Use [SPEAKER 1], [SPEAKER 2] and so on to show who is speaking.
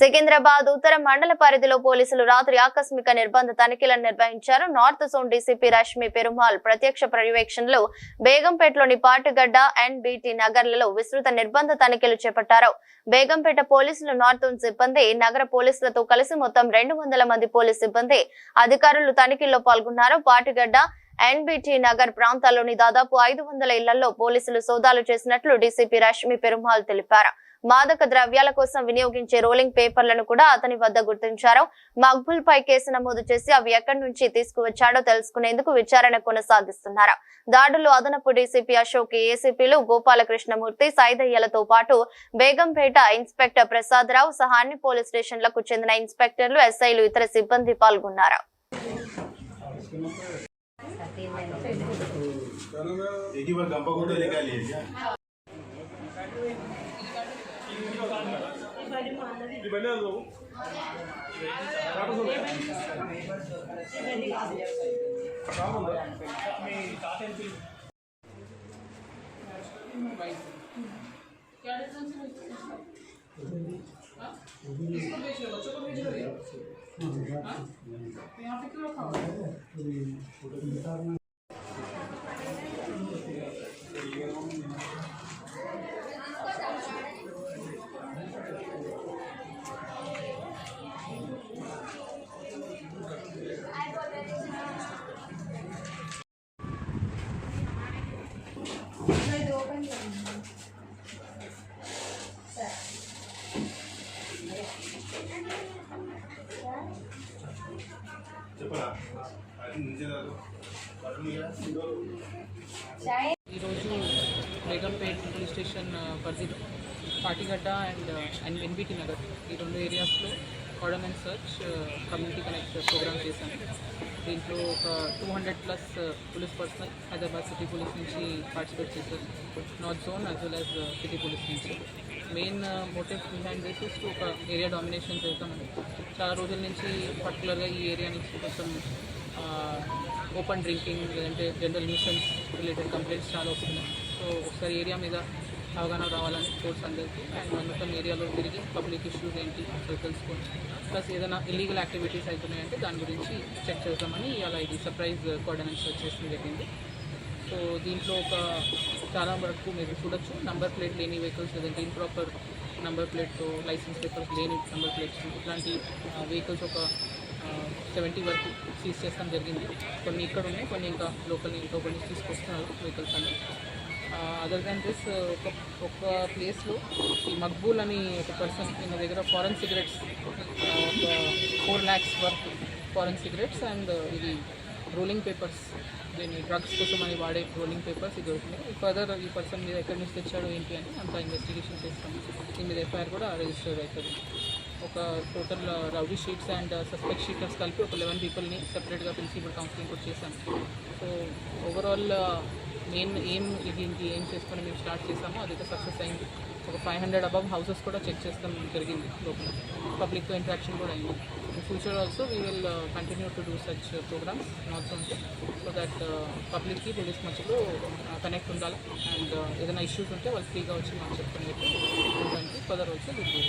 [SPEAKER 1] సికింద్రాబాద్ ఉత్తర మండల పరిధిలో పోలీసులు రాత్రి ఆకస్మిక నిర్బంధ తనిఖీలను నిర్వహించారు. North zone DCP Rashmi Perumal ప్రత్యక్ష పర్యవేక్షణలో బేగంపేటలోని పాటుగడ్డ అండ్ బీటీ నగర్లలో విస్తృత నిర్బంధ తనిఖీలు చేపట్టారు. బేగంపేట పోలీసులు నార్త్ జోన్ సిబ్బంది నగర పోలీసులతో కలిసి మొత్తం రెండు వందల మంది పోలీస్ సిబ్బంది అధికారులు తనిఖీల్లో పాల్గొన్నారు. పాటుగడ్డ ఎన్బిటి నగర్ ప్రాంతాల్లోని దాదాపు ఐదు వందల ఇళ్ళలో పోలీసులు సోదాలు చేసినట్లు డీసీపీ రష్మి పెరుమాల్ తెలిపారు. మాదక ద్రవ్యాల కోసం వినియోగించే రోలింగ్ పేపర్లను కూడా అతని వద్ద గుర్తించారు మక్బుల్ పై కేసు నమోదు చేసి అవి ఎక్కడి నుంచి తీసుకువచ్చాడో తెలుసుకునేందుకు విచారణ కొనసాగిస్తున్నారు దాడులు అదనపు డీసీపీ అశోక్ ఏసీపీలు గోపాలకృష్ణమూర్తి సైదయ్యలతో పాటు బేగంపేట ఇన్స్పెక్టర్ ప్రసాద్ రావు సహా అన్ని పోలీస్ స్టేషన్లకు చెందిన ఇన్స్పెక్టర్లు ఎస్ఐలు ఇతర సిబ్బంది పాల్గొన్నారు
[SPEAKER 2] एक ही बार गंपा को तो निकालिए क्या डिस्टेंस है? इसको
[SPEAKER 3] बेच रहे बच्चों को बेच रहे हो यहाँ पे क्यों रखा हुआ है? ఈరోజు బేగంపేట్ పోలీస్ స్టేషన్ పరిధిలో Patigadda and and NBT Nagar ఈ రెండు ఏరియాస్లో ordnance search community connect program చేశాను. దీంట్లో ఒక two hundred plus police personnel Hyderabad city police నుంచి పార్టిసిపేట్ చేశారు north zone as well as city police నుంచి main motive behind this is ఒక ఏరియా డామినేషన్ చేద్దామని చాలా రోజుల నుంచి పర్టికులర్గా ఈ ఏరియా నుంచి కొంచెం ఓపెన్ డ్రింకింగ్ లేదంటే జనరల్ న్యూసెన్స్ రిలేటెడ్ కంప్లైంట్స్ చాలా వస్తున్నాయి సో ఒకసారి ఏరియా మీద అవగాహన రావాలని కోర్స్ అందరికీ అండ్ మొత్తం ఏరియాలో తిరిగి పబ్లిక్ ఇష్యూస్ ఏంటి అసలు తెలుసుకొని ప్లస్ ఏదైనా ఇల్లీగల్ యాక్టివిటీస్ అవుతున్నాయంటే దాని గురించి చెక్ చేద్దామని అలా ఇది సర్ప్రైజ్ కోఆర్డినెన్స్ వచ్చేసి జరిగింది. సో దీంట్లో ఒక చాలా వరకు మీరు చూడొచ్చు. నంబర్ ప్లేట్ లేని వెహికల్స్ లేదంటే ఇంప్రాపర్ నంబర్ ప్లేట్తో లైసెన్స్ పేపర్స్ లేని నంబర్ ప్లేట్స్ ఇట్లాంటి వెహికల్స్ ఒక సెవెంటీ వరకు సీజ్ చేస్తాం జరిగింది. కొన్ని ఇక్కడ ఉన్నాయి కొన్ని ఇంకా లోకల్ ఇంకా కొన్ని తీసుకొస్తున్నారు వెహికల్స్ అన్నీ. అదర్ దాన్ దిస్ ఒక ఒక ప్లేస్లో ఈ మక్బూల్ అని ఒక పర్సన్ ఈయన దగ్గర ఫారెన్ సిగరెట్స్ ఒక four lakhs worth foreign cigarettes and ఇది రోలింగ్ పేపర్స్ దీన్ని డ్రగ్స్ కోసం అని వాడే రోలింగ్ పేపర్స్ ఇది దొరికినాయి ఫర్దర్ ఈ పర్సన్ మీద ఎక్కడి నుంచి తెచ్చాడో ఏంటి అని అంత ఇన్వెస్టిగేషన్ చేస్తాం. దీని మీద ఎఫ్ఐఆర్ కూడా రిజిస్టర్ అవుతుంది. ఒక total rowdy sheets and suspect sheeters కలిపి ఒక లెవెన్ పీపుల్ని సెపరేట్గా పిలిచి ఇప్పుడు కౌన్సిలింగ్ కూడా చేశాం. సో ఓవరాల్ మెయిన్ ఏం ఇది ఏం చేసుకొని మేము స్టార్ట్ చేసామో అది సక్సెస్ అయింది. ఒక ఫైవ్ హండ్రెడ్ అబవ్ హౌసెస్ కూడా చెక్ చేస్తాం జరిగింది లోపల. పబ్లిక్తో ఇంటరాక్షన్ కూడా అయింది. In future also we will continue to do such programs not only so that పబ్లిక్కి పోలీస్ మధ్యలో uh, కనెక్ట్ ఉండాలి. అండ్ uh, ఏదైనా ఇష్యూస్ ఉంటే వాళ్ళు ఫ్రీగా వచ్చి మాకు చెప్పుకునేట్టు ఉండడానికి ఫర్దర్ ఆల్సో విల్ డూ